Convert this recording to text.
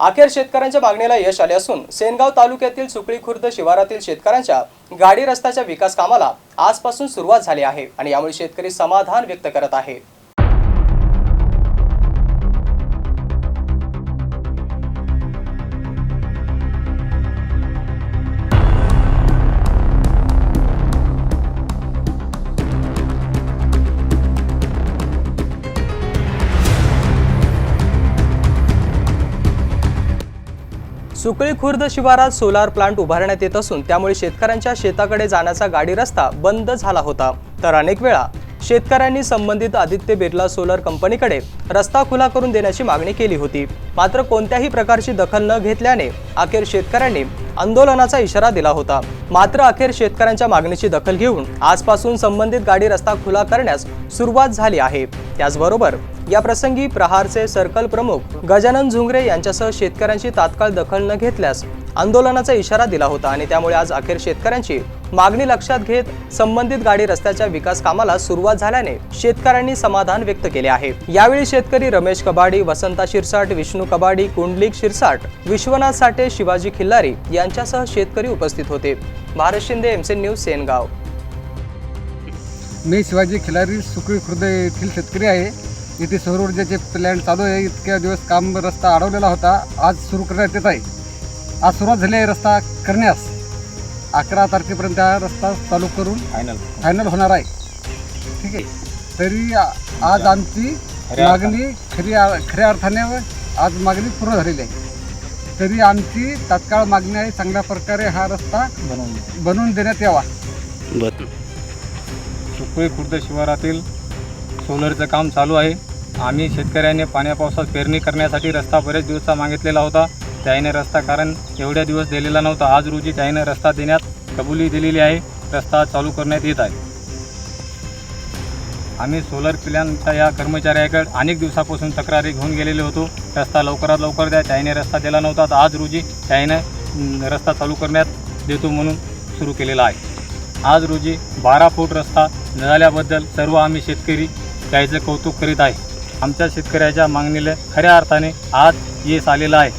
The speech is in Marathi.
अखेर शेतकऱ्यांच्या मागणीला यश आले असून सेनगाव तालुक्यातील सुकळी खुर्द शिवारातील शेतकऱ्यांच्या गाडी रस्त्याच्या विकास कामाला आजपासून सुरुवात झाली आहे आणि यामुळे शेतकरी समाधान व्यक्त करत आहे. सुकळी खुर्द शिवारात सोलार प्लांट उभारण्यात येत असून त्यामुळे शेतकऱ्यांच्या शेताकडे जाण्याचा गाडी रस्ता बंद झाला होता. तर अनेक वेळा शेतकऱ्यांनी संबंधित आदित्य बिर्ला सोलर कंपनीकडे रस्ता खुला करून देण्याची मागणी केली होती. मात्र कोणत्याही प्रकारची दखल न घेतल्याने अखेर शेतकऱ्यांनी आंदोलनाचा इशारा दिला होता. मात्र अखेर शेतकऱ्यांच्या मागणीची दखल घेऊन आजपासून संबंधित गाडी रस्ता खुला करण्यास सुरुवात झाली आहे. त्याचबरोबर या प्रसंगी प्रहारचे सर्कल प्रमुख गजानन झुंगरे यांच्यासह शेतकऱ्यांची तात्काळ दखल न घेतल्यास आंदोलनाचा इशारा दिला होता आणि त्यामुळे आज अखेर शेतकऱ्यांची मागणी लक्षात घेत संबंधित गाडी रस्त्याच्या विकास कामाला सुरुवात झाल्याने शेतकऱ्यांनी समाधान व्यक्त केले आहे. यावेळी शेतकरी रमेश कबाडी वसंता शिरसाट विष्णू कबाडी कुंडलिक शिरसाट विश्वनाथ साठे शिवाजी खिल्लारी यांच्यासह शेतकरी उपस्थित होते. Bharat Shinde MC news Sengaon. मी शिवाजी खिलारी सुकळी खुर्द येथील शेतकरी आहे. इथे सौर ऊर्जेचे प्लॅन चालू आहे इतक्या दिवस काम रस्ता अडवलेला होता आज सुरू करण्यात येत आहे. आज सुरुवात झाली आहे रस्ता करण्यास. अकरा तारखेपर्यंत हा रस्ता चालू करून फायनल फायनल होणार आहे. ठीक आहे. तरी आज आमची मागणी खरी खऱ्या अर्थाने आज मागणी पूर्ण झालेली आहे. तरी आमची तात्काळ मागणी आहे चांगल्या प्रकारे हा रस्ता बनवून बनवून देण्यात यावा. सुकळी खुर्द शिवारातील सोलरचं काम चालू आहे. आम्ही शेतकऱ्याने पाण्या पावसात पेरणी करण्यासाठी रस्ता बरेच दिवसा मागितलेला होता. त्याईने रस्ता कारण एवढ्या दिवस दिलेला नव्हता. आज रोजी त्याईने रस्ता देण्यात कबुली दिलेली आहे. रस्ता चालू करण्यात येत आहे. आम्ही सोलर प्लॅनच्या या कर्मचाऱ्याकडे अनेक दिवसापासून तक्रारी घेऊन गेलेले होतो. रस्ता लवकरात लवकर द्या. त्याईने रस्ता दिला नव्हता. तर आज रोजी त्याईने रस्ता चालू करण्यात देतो म्हणून सुरू केलेला आहे. आज रोजी बारा फूट रस्ता झाल्याबद्दल सर्व आम्ही शेतकरी त्याचं कौतुक करीत आहे. आमच्या शेतकऱ्याच्या मागणीला खऱ्या अर्थाने आज यश आलेलं आहे.